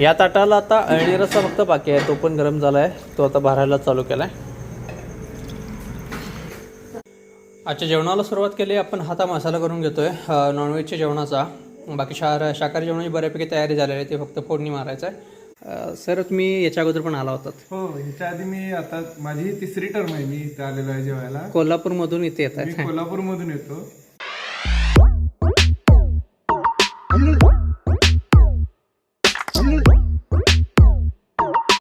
या ताटाला आता अळणी रस्सा फक्त बाकी आहे. तो पण गरम झाला आहे तो आता भरायला चालू केला आहे आजच्या जेवणाला सुरुवात केली. आपण हाता मसाला करून घेतोय. अ, नॉनव्हेजच्या जेवणाचा. बाकी शार शाकाहारी जेवणाची बऱ्यापैकी तयारी झालेली आहे. ते फक्त फोडणी मारायचं आहे सर तुम्ही याच्या अगोदर पण आला होतात हो ह्याच्या आधी मी आता माझी तिसरी टर्म आहे. मी इथे आलेलो आहे जेवायला. कोल्हापूरमधून इथे येत आहे कोल्हापूर मधून येतो.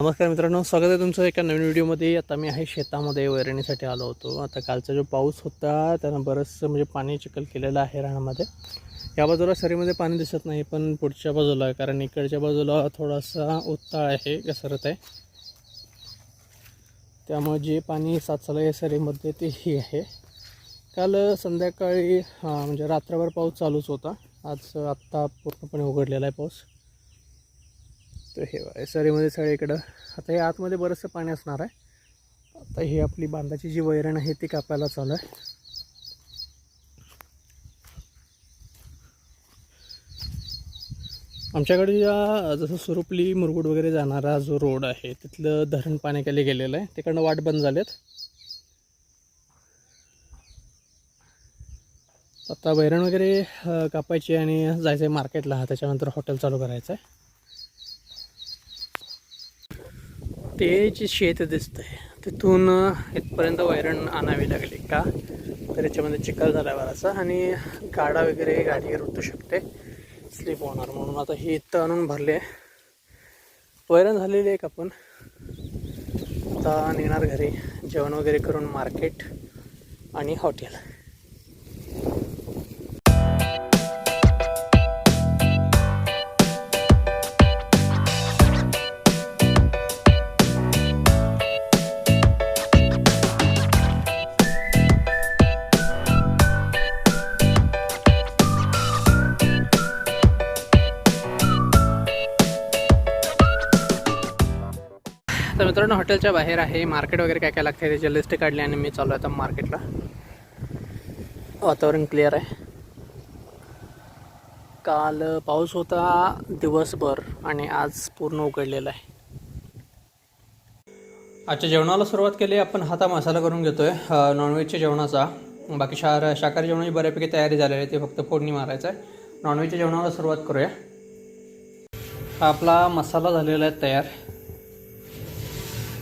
नमस्कार मित्रांनो स्वागत आहे तुमचं एका नवीन व्हिडिओमध्ये. आता मी आहे शेतामध्ये वैरणीसाठी आलो होतो. आता कालचा जो पाऊस होता त्यानं बरंचसं म्हणजे पाणी चिखल केलेलं आहे रानामध्ये. या बाजूला सरीमध्ये पाणी दिसत नाही पण पुढच्या बाजूला आहे कारण इकडच्या बाजूला थोडासा उत्ताळ आहे घसरत आहे. त्यामुळे जे पाणी साचलं आहे सरीमध्ये तेही आहे. काल संध्याकाळी हां म्हणजे रात्रभर पाऊस चालूच होता. आज आत्ता पूर्णपणे उघडलेला आहे पाऊस. तर हे बघा, सरीमध्ये सगळीकडं. आता हे आतमध्ये बरंचसं पाणी असणार आहे. आता ही आपली बांधाची जी वैरण आहे ती कापायला चालू आहे. आमच्याकडे ज्या जसं सुरुपली मुरगुड वगैरे जाणारा जो रोड आहे तिथलं धरण पाण्याखाली गेलेलं आहे. तिकडनं वाट बंद झालेत. आता वैरण वगैरे कापायची आणि जायचं आहे मार्केटला. त्याच्यानंतर हॉटेल चालू करायचं आहे ते जे शेत दिसतंय. तिथून इथपर्यंत वैरण आणावी लागली का? तर याच्यामध्ये चिखल झाला बराचसा आणि गाडा वगैरे गाडी रुतू शकते. स्लिप होणार म्हणून. आता ही इथं आणून भरले आहे. वैरण झालेली आहे का आपण आता निघणार घरी. जेवण वगैरे करून मार्केट आणि हॉटेल. मित्रांनो हॉटेलच्या बाहेर आहे. मार्केट वगैरे काय काय लागतं त्याची लिस्ट काढली आणि मी चालू आहे आता मार्केटला. वातावरण क्लिअर आहे. काल पाऊस होता दिवसभर आणि आज पूर्ण उघडलेला आहे. आजच्या जेवणाला सुरुवात केली आपण हाता मसाला करून घेतोय नॉनव्हेजच्या जेवणाचा. बाकी शहर शाकाहारी जेवणाची बऱ्यापैकी तयारी झालेली आहे ते फक्त फोडणी मारायचं आहे नॉनव्हेजच्या जेवणाला सुरुवात करूया. हा आपला मसाला झालेला आहे तयार.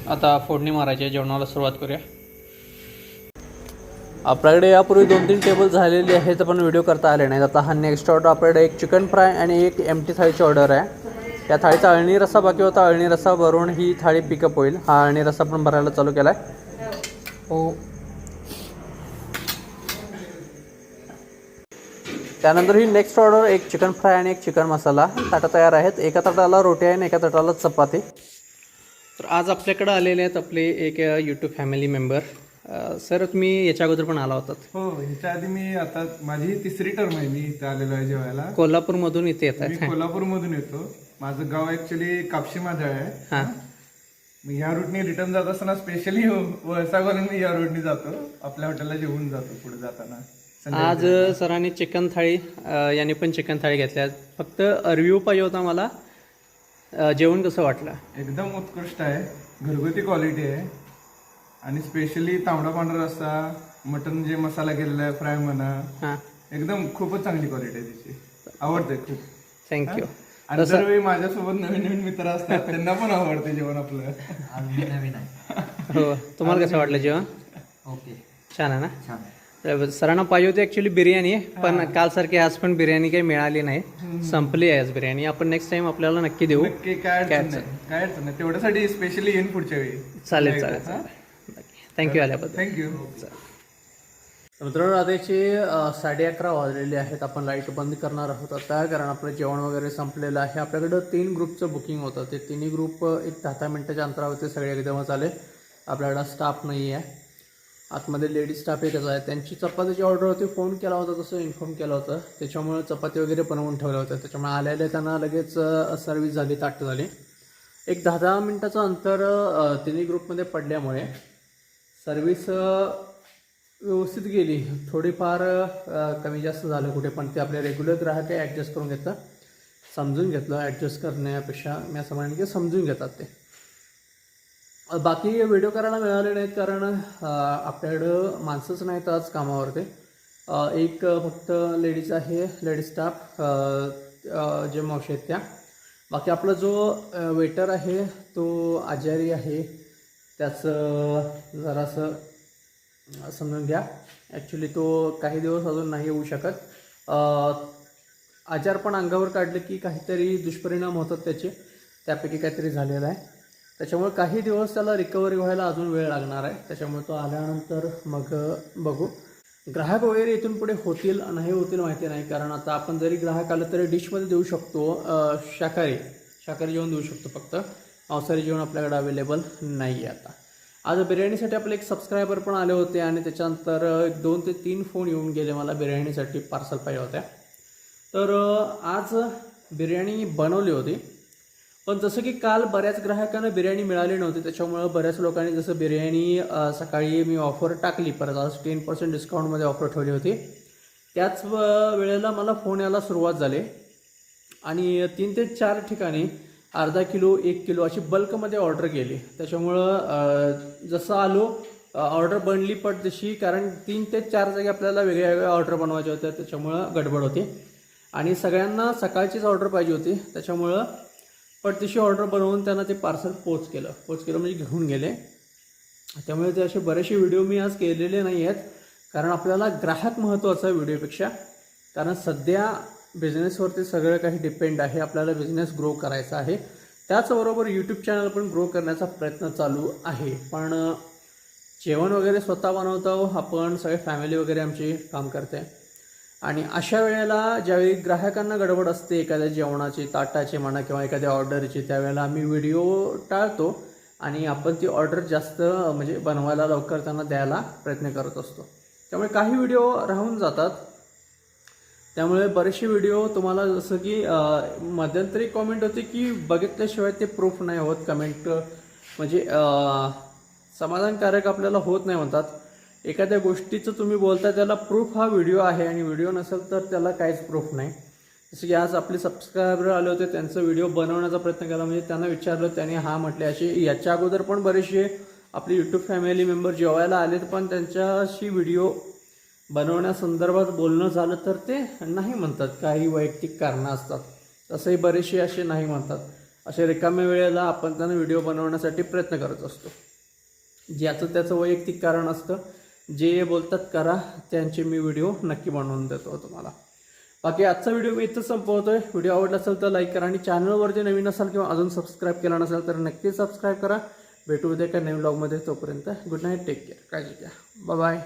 आता फोडणी मारायची जेवणाला सुरुवात करूया. आपल्याकडे यापूर्वी दोन तीन टेबल झालेले आहेत पण व्हिडिओ करता आले नाहीत. आता हा नेक्स्ट ऑर्डर आपल्याकडे एक चिकन फ्राय आणि एक एम टी थाळीची ऑर्डर आहे. या थाळीचा अळणी रस्सा बाकी होता. अळणी रस्सा भरून ही थाळी पिकअप होईल. हा अळणी रस्सा पण भरायला चालू केला आहे हो. त्यानंतर ही नेक्स्ट ऑर्डर एक चिकन फ्राय आणि एक चिकन मसाला ताटं तयार आहेत. एका ताटाला रोटी आहे आणि एका ताटाला चपाती. तर आज आपल्याकडं आलेले आहेत आपले एक यूट्यूब फॅमिली मेंबर सर तुम्ही याच्या अगोदर पण आला होतात. हो ह्याच्या आधी मी आता माझी ही तिसरी टर्म आहे मी इथे आलेलो आहे जेवायला. कोल्हापूरमधून इथे येत मी आहेत कोल्हापूर मधून येतो. माझं गाव ऍक्च्युली कापशी माजळ आहे. हां. मी ह्या रूटने रिटर्न जात असताना स्पेशली वळसा करून मी या रोडने जातो. आपल्या हॉटेलला जेवून जातो पुढे जाताना. आज सरांनी चिकन थाळी यांनी पण चिकन थाळी घेतल्या. फक्त रिव्ह्यू पाहिजे होता मला जेवण कसं वाटलं? एकदम उत्कृष्ट आहे. घरगुती क्वालिटी आहे. आणि स्पेशली तांबडा पांढरा रस्सा मटन जे मसाला केलेला आहे फ्राय म्हणा हां. एकदम खूपच चांगली क्वालिटी आहे त्याची आवडते खूप. थँक्यू आणि दरवेळी माझ्यासोबत नवीन नवीन मित्र असतात त्यांना पण आवडते जेवण आपलं. हो. तुम्हाला कसं वाटलं जेवण? ओके. छान आहे ना? छान. सरांना पाहिजे होती ॲक्च्युली बिर्याणी पण काल सारखी आज पण बिर्याणी काही मिळाली नाही. संपली आहे आज बिर्याणी. आपण नेक्स्ट टाइम आपल्याला नक्की देऊ. नक्की काय अडचण नाही. काय अडचण नाही. तेवढ्यासाठी स्पेशली येईन पुढच्या वेळी. चालेल चालेल चालेल. थँक्यू आल्याबद्दल. थँक्यू मित्रांनो रात्रीचे साडे अकरा वाजलेले आहेत. आपण लाइट बंद करणार आहोत आता कारण आपलं जेवण वगैरे संपलेलं आहे. आपल्याकडं तीन ग्रुपचं बुकिंग होतं. ते तिन्ही ग्रुप एक दहा दहा मिनटाच्या अंतरावरती सगळे एकदमच आले. आपल्याकडं स्टाफ नाही आहे आतमध्ये लेडीज स्टाफ एकच आहे त्यांची चपातीची ऑर्डर होती फोन केला होता तसं इन्फॉर्म केलं होतं. त्याच्यामुळे चपाती वगैरे बनवून ठेवल्या होत्या. त्याच्यामुळे आलेले त्यांना लगेच सर्विस झाली ताट झाली. एक दहा दहा मिनटाचं अंतर तिन्ही ग्रुपमध्ये पडल्यामुळे सर्विस व्यवस्थित गेली. थोडीफार कमी जास्त झालं कुठे पण ते आपले रेग्युलर ग्राहक आहे ॲडजस्ट करून घेतं समजून घेतलं ॲडजस्ट करण्यापेक्षा मी असं म्हणेन की समजून घेतात ते. बाकी व्हिडिओ करायला मिळाले नाहीत कारण आपल्याकडं माणसंच नाहीत आज कामावरती. एक फक्त लेडीज आहे लेडीज स्टाफ जे मावशी आहेत त्या. बाकी आपला जो वेटर आहे तो आजारी आहे. त्याचं जरासं समजून घ्या. ॲक्च्युली तो काही दिवस अजून नाही येऊ शकत. आजार पण अंगावर काढले की काहीतरी दुष्परिणाम होतात त्याचे. त्यापैकी काहीतरी झालेलं आहे. त्याच्यामुळे काही दिवस त्याला रिकव्हरी व्हायला अजून वेळ लागणार आहे. त्याच्यामुळे तो आल्यानंतर मग बघू. ग्राहक वगैरे इथून पुढे होतील नाही होतील माहिती नाही. कारण आता आपण जरी ग्राहक आलं तरी डिशमध्ये देऊ शकतो शाकाहारी. शाकाहारी जेवण देऊ शकतो फक्त. मांसाहारी जेवण आपल्याकडे अवेलेबल नाही आहे आता. आज बिर्याणीसाठी आपले एक सबस्क्रायबर पण आले होते आणि त्याच्यानंतर एक दोन ते तीन फोन येऊन गेले मला बिर्याणीसाठी पार्सल पाहिजे होत्या. तर आज बिर्याणी बनवली होती. पण जसं की काल बऱ्याच ग्राहकांना बिर्याणी मिळाली नव्हती त्याच्यामुळं बऱ्याच लोकांनी जसं बिर्याणी सकाळी मी ऑफर टाकली परत आज टेन पर्सेंट डिस्काउंटमध्ये ऑफर ठेवली होती. त्याच व- वेळेला मला फोन यायला सुरुवात झाली आणि तीन ते चार ठिकाणी अर्धा किलो एक किलो अशी बल्कमध्ये ऑर्डर केली. त्याच्यामुळं जसं आलो ऑर्डर बनली पट जशी कारण तीन ते चार जागी आपल्याला वेगळ्या वेगळ्या ऑर्डर बनवायच्या होत्या त्याच्यामुळं गडबड होती. आणि सगळ्यांना सकाळचीच ऑर्डर पाहिजे होती त्याच्यामुळं पण तशी ऑर्डर बनवून त्यांना ते पार्सल पोच केलं. पोच केलं म्हणजे घेऊन गेले. त्यामुळे ते असे बरेचसे व्हिडिओ मी आज केलेले नाही आहेत. कारण आपल्याला ग्राहक महत्त्वाचा आहे व्हिडिओपेक्षा कारण सध्या बिझनेसवरती सगळं काही डिपेंड आहे. आपल्याला बिझनेस ग्रो करायचा आहे. त्याचबरोबर यूट्यूब चॅनल पण ग्रो करण्याचा प्रयत्न चालू आहे. पण जेवण वगैरे स्वतः बनवतो. आपण सगळे फॅमिली वगैरे आमची काम करते. आणि अशा वेळेला ज्यावेळी ग्राहकांना गडबड असते एखाद्या जेवणाची ताटाची म्हणा किंवा एखाद्या ऑर्डरची त्यावेळेला आम्ही व्हिडिओ टाळतो आणि आपण ती ऑर्डर जास्त म्हणजे बनवायला लवकर त्यांना द्यायला प्रयत्न करत असतो. त्यामुळे काही व्हिडिओ राहून जातात. त्यामुळे बरेचसे व्हिडिओ तुम्हाला जसं की मध्यंतरी कॉमेंट होते की बघितल्याशिवाय ते प्रूफ नाही होत कमेंट म्हणजे समाधानकारक आपल्याला होत नाही म्हणतात. एखाद्या गोष्टीचं तुम्ही बोलता त्याला प्रूफ हा व्हिडिओ आहे आणि व्हिडिओ नसेल तर त्याला काहीच प्रूफ नाही. जसं की आज आपले सबस्क्रायबर आले होते त्यांचा व्हिडिओ बनवण्याचा प्रयत्न केला म्हणजे त्यांना विचारलं त्याने हा म्हटले असे याच्या अगोदर पण बरेचसे आपले यूट्यूब फॅमिली मेंबर जेवायला आलेत पण त्यांच्याशी व्हिडिओ बनवण्यासंदर्भात बोलणं झालं तर ते नाही म्हणतात काही वैयक्तिक कारणं असतात. तसंही बरेचसे असे नाही म्हणतात. असे रिकाम्या वेळेला आपण त्यांना व्हिडिओ बनवण्यासाठी प्रयत्न करत असतो. ज्याचं त्याचं वैयक्तिक कारण असतं जे बोलतात करा त्यांचे मी व्हिडिओ नक्की बनवून देतो तुम्हाला. बाकी आजचा व्हिडिओ मी इथंच आहे व्हिडिओ आवडला असेल तर लाईक करा आणि चॅनलवर जे नवीन असाल किंवा अजून सबस्क्राईब केला नसेल तर नक्कीच सबस्क्राईब करा. भेटू उद्या एका नवीन ब्लॉगमध्ये तोपर्यंत गुड नाईट टेक केअर काळजी घ्या. बाय